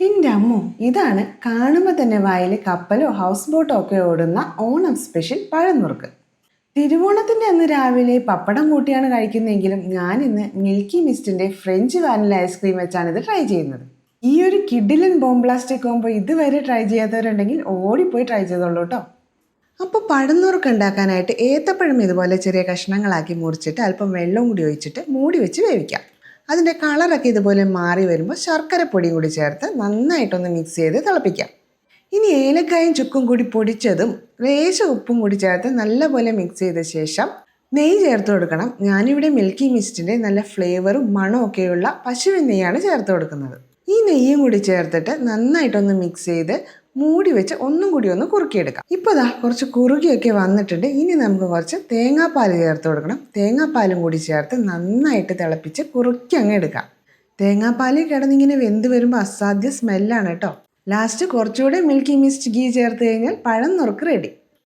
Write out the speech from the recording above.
എന്റെ അമ്മോ ഇതാണ് കാണുമ്പോൾ തന്നെ വായിൽ കപ്പലോ ഹൗസ് ബോട്ടോ ഒക്കെ ഓടുന്ന ഓണം സ്പെഷ്യൽ പഴനുറുക്ക്. തിരുവോണത്തിന്റെ അന്ന് രാവിലെ പപ്പടം കൂട്ടിയാണ് കഴിക്കുന്നതെങ്കിലും ഞാൻ ഇന്ന് മിൽക്കി മിസ്റ്റിന്റെ ഫ്രഞ്ച് വാനില ഐസ്ക്രീം വെച്ചാണ് ഇത് ട്രൈ ചെയ്യുന്നത്. ഈ ഒരു കിഡിലൻ ബോംബ്ലാസ്റ്റിക് കോമ്പോ ഇതുവരെ ട്രൈ ചെയ്യാത്തവരുണ്ടെങ്കിൽ ഓടിപ്പോയി ട്രൈ ചെയ്തോളൂ കേട്ടോ അപ്പോൾ പഴന്നുറുക്ക് ഉണ്ടാക്കാനായിട്ട് ഏത്തപ്പഴം ഇതുപോലെ ചെറിയ കഷ്ണങ്ങളാക്കി മുറിച്ചിട്ട് അല്പം വെള്ളം കൂടി ഒഴിച്ചിട്ട് മൂടി വെച്ച് വേവിക്കാം. അതിന്റെ കളറൊക്കെ ഇതുപോലെ മാറി വരുമ്പോൾ ശർക്കര പൊടിയും കൂടി ചേർത്ത് നന്നായിട്ടൊന്ന് മിക്സ് ചെയ്ത് തിളപ്പിക്കാം. ഇനി ഏലക്കായും ചുക്കും കൂടി പൊടിച്ചതും ലേശ ഉപ്പും കൂടി ചേർത്ത് നല്ലപോലെ മിക്സ് ചെയ്ത ശേഷം നെയ്യ് ചേർത്ത് കൊടുക്കണം. ഞാനിവിടെ മിൽക്കി മിസ്റ്റിന്റെ നല്ല ഫ്ലേവറും മണവും ഒക്കെയുള്ള പശുവിൻ നെയ്യാണ് ചേർത്ത് കൊടുക്കുന്നത്. ഈ നെയ്യും കൂടി ചേർത്തിട്ട് നന്നായിട്ടൊന്ന് മിക്സ് ചെയ്ത് മൂടി വെച്ച് ഒന്നും കൂടി ഒന്ന് കുറുക്കിയെടുക്കാം. ഇപ്പോൾ ദാ കുറച്ച് കുറുകിയൊക്കെ വന്നിട്ടുണ്ട്. ഇനി നമുക്ക് കുറച്ച് തേങ്ങാപ്പാൽ ചേർത്ത് കൊടുക്കണം. തേങ്ങാപ്പാലും കൂടി ചേർത്ത് നന്നായിട്ട് തിളപ്പിച്ച് കുറുക്കി അങ്ങ് എടുക്കാം. തേങ്ങാപ്പാൽ കിടന്നിങ്ങനെ വെന്ത് വരുമ്പോൾ അസാധ്യ സ്മെല്ലാണ് കേട്ടോ. ലാസ്റ്റ് കുറച്ചുകൂടെ മിൽക്കി മിസ്റ്റ് ഗീ ചേർത്ത് കഴിഞ്ഞാൽ പഴം നുറുക്ക് റെഡി